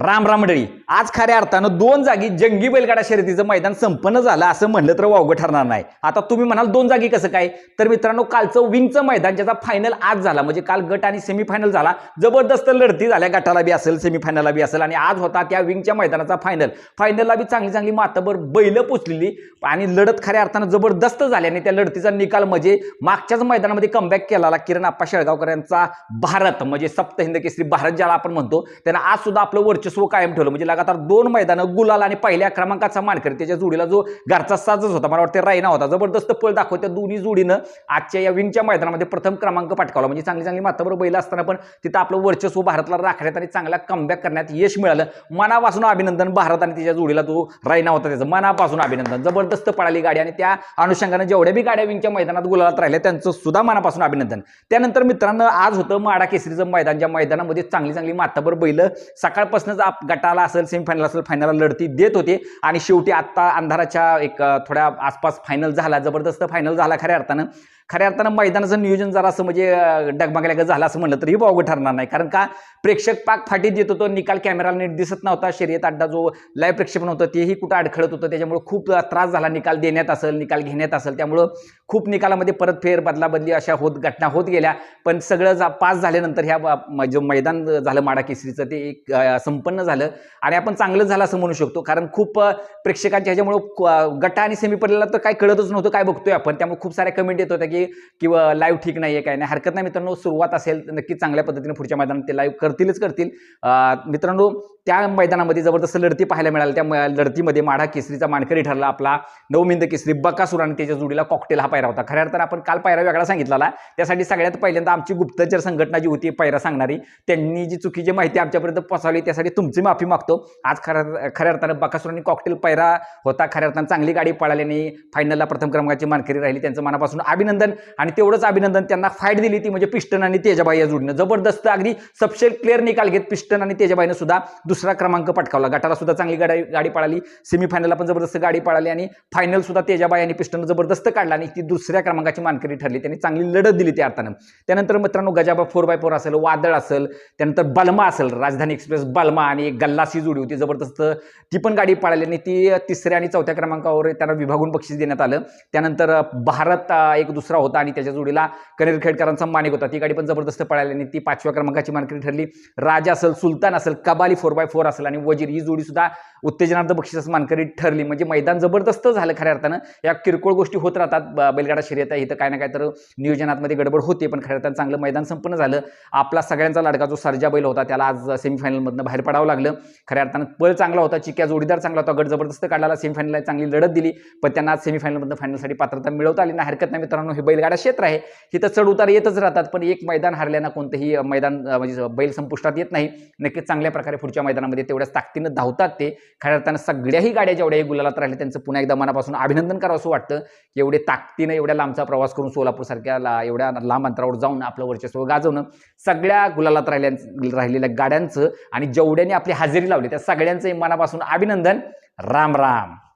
राम राम मंडळी. आज खऱ्या अर्थानं दोन जागी जंगी बैलगाडा शर्यतीचं मैदान संपन्न झालं असं म्हणलं तर वावगं ठरणार नाही. आता तुम्ही म्हणाल दोन जागी कसं काय? तर मित्रांनो कालचं विंगचं मैदान ज्याचा फायनल आज झाला म्हणजे काल गट आणि सेमीफायनल झाला जबरदस्त लढती झाल्या. गटाला बी असेल सेमीफायनलला बी असेल आणि आज होता त्या विंगच्या मैदानाचा फायनल फायनलला बी चांगली चांगली मातबर बैलं पोचलेली आणि लढत खऱ्या अर्थानं जबरदस्त झाल्याने त्या लढतीचा निकाल म्हणजे मागच्याच मैदानामध्ये कमबॅक केला किरण आप्पा शेळगावकर यांचा भारत म्हणजे सप्त हिंद केसरी भारत ज्याला आपण म्हणतो त्यानं आज सुद्धा आपलं वर्चस्व कायम ठेवलं. म्हणजे लगातार दोन मैदानं गुलाल आणि पहिल्या क्रमांकाचा मानकरी. त्याच्या जोडीला जो घरचा साजच होता मला वाटतं रायना होता. जबरदस्त पळ दाखवत त्या दोन्ही जोडीनं आजच्या या विंगच्या मैदानामध्ये प्रथम क्रमांक पटकावला. म्हणजे चांगली चांगली मातावर बैल असताना पण तिथं आपलं वर्चस्व भारतला राखण्यात आणि चांगला कमबॅक करण्यात यश मिळालं. मनापासून अभिनंदन भारत आणि त्याच्या जोडीला जो रायना होता त्याचं. मनापासून अभिनंदन. जबरदस्त पळाली गाडी आणि त्या अनुषंगानं जेवढ्या बी गाड्या विंगच्या मैदानात गुलालात राहिल्या त्यांचं सुद्धा मनापासून अभिनंदन. त्यानंतर मित्रांनो आज होतं माडा केसरीचं मैदान. ज्या मैदानामध्ये चांगली चांगली माताबर बैल सकाळपासूनच आप गटाला असेल सेमीफायनल असेल फायनलला लढती देत होते. आणि शेवटी आत्ता अंधाराच्या एक थोड्या आसपास फायनल झाला जबरदस्त फायनल झाला खऱ्या अर्थानं. खऱ्या अर्थानं मैदानाचं नियोजन जरा असं म्हणजे अं, झालं असं म्हणलं तरी वावगं ठरणार नाही. कारण का? प्रेक्षक पाक फाटीत येत होतो निकाल कॅमेराला नीट दिसत नव्हता. शर्यत अड्डा जो लाईव्ह प्रेक्षेपण होतं तेही कुठं अडखळत होतं. त्याच्यामुळे खूप त्रास झाला निकाल देण्यात असेल निकाल घेण्यात असेल. त्यामुळं खूप निकालामध्ये परत फेर बदलाबदली अशा होत घटना होत गेल्या. पण सगळं जा पास झाल्यानंतर ह्या जो मैदान झालं माडा केसरीचं ते एक संपन्न झालं. आणि आपण चांगलं झालं असं म्हणू शकतो. कारण खूप प्रेक्षकांच्या ह्याच्यामुळं गटा आणि सेमीफायनलला तर काय कळतच नव्हतं काय बघतोय आपण. त्यामुळे खूप साऱ्या कमेंट येत होत्या की किंवा लाईव्ह ठीक नाही आहे काय नाही. हरकत नाही मित्रांनो सुरुवात असेल नक्की चांगल्या पद्धतीने पुढच्या मैदानात ते लाईव्ह करतीलच करतील. मित्रांनो त्या मैदानामध्ये जबरदस्त लढती पाहायला मिळाली. त्या लढतीमध्ये माढा केसरीचा मानकरी ठरला आपला. नवमिंद केसरी बकासूर आणि त्याच्या जोडीला कॉकटेल हा पायरा होता. खऱ्या अर्थानं आपण काल पायरा वेगळा सांगितलेला. त्यासाठी सगळ्यात पहिल्यांदा आमची गुप्तचर संघटना जी होती पायरा सांगणारी त्यांनी जी चुकीची माहिती आमच्यापर्यंत पोहोचवली त्यासाठी तुमची माफी मागतो. आज खऱ्या खऱ्या अर्थानं बकासुरांनी कॉकटेल पायरा होता. खऱ्या अर्थानं चांगली गाडी पळाली आणि फायनलला प्रथम क्रमांकाची मानकरी राहिली. त्यांचं मनापासून अभिनंदन आणि तेवढंच अभिनंदन त्यांना फाईट दिली ती म्हणजे पिस्टन आणि तेजाबाई या जोडीनं. जबरदस्त अगदी सबशेल क्लिअर निकाल घेत पिस्टन आणि तेजाबाईनं सुद्धा दुसरा क्रमांक पटकावला. गटाला सुद्धा चांगली गाडी गाडी पळाली. सेमीफायनलला पण जबरदस्त गाडी पळाली आणि फायनल सुद्धा तेजाबाई आणि पिस्टन जबरदस्त काढला आणि ती दुसऱ्या क्रमांकाची मानकरी ठरली. त्यांनी चांगली लढत दिली त्या अर्थानं. त्यानंतर मित्रांनो गजाबा फोर बाय फोर असेल वादळ असेल त्यानंतर बलमा असेल राजधानी एक्सप्रेस बलमा आणि गल्लासी जोडी होती. जबरदस्त ती पण गाडी पळाली आणि ती तिसऱ्या आणि चौथ्या क्रमांकावर त्यांना विभागून बक्षीस देण्यात आलं. त्यानंतर भारत एक दुसरा होता आणि त्याच्या जोडीला कनेर खेडकरांचा मानिक होता. ती गाडी पण जबरदस्त पळाली आणि ती पाचव्या क्रमांकाची मानकरी ठरली. राजा असेल सुलतान असेल कबाली फोर बाय फोर असेल आणि वजीर ही जोडी सुद्धा उत्तेजनार्थ बक्षीस मानकरी ठरली. म्हणजे मैदान जबरदस्त झालं खऱ्या अर्थानं. या किरकोळ गोष्टी होत राहतात बैलगाडा शर्यत इथं काय ना काय तर नियोजनातमध्ये गडबड होते पण खऱ्या अर्थानं चांगलं मैदान संपन्न झालं. आपला सगळ्यांचा लाडका जो सर्जा बैल होता त्याला आज सेमीफायनलमधनं बाहेर पडावं लागलं. खऱ्या अर्थानं पळ चांगला होता चिक्या जोडीदार चांगला होता गट जबरदस्त काढला सेमीफायनलला चांगली लढत दिली पण त्यांना आज सेमीफायनलमधून फायनलसाठी पात्रता मिळवता आली ना हरकत नाही मित्रांनो हे बैलगाडा क्षेत्र आहे. इथं चढ उतार येतच राहतात पण एक मैदान हरल्यानं कोणतंही मैदान म्हणजे बैल संपुष्टात येत नाही. नक्कीच चांगल्या प्रकारे पुढच्या मैदानामध्ये तेवढ्याच ताकदीनं धावतात ते. खऱ्या अर्थानं सगळ्याही गाड्या जेवढ्याही गुलालात राहिले त्यांचं पुन्हा एकदा मनापासून अभिनंदन करावं असं वाटतं. की एवढे ताकदीनं एवढ्या लांबचा प्रवास करून सोलापूरसारख्या ला- एवढ्या लांब अंतरावर जाऊन आपलं वर्चस्व गाजवणं सगळ्या गुलालात राहिल्या राहिलेल्या गाड्यांचं आणि जेवढ्याने आपली हजेरी लावली त्या सगळ्यांचं मनापासून अभिनंदन. राम राम.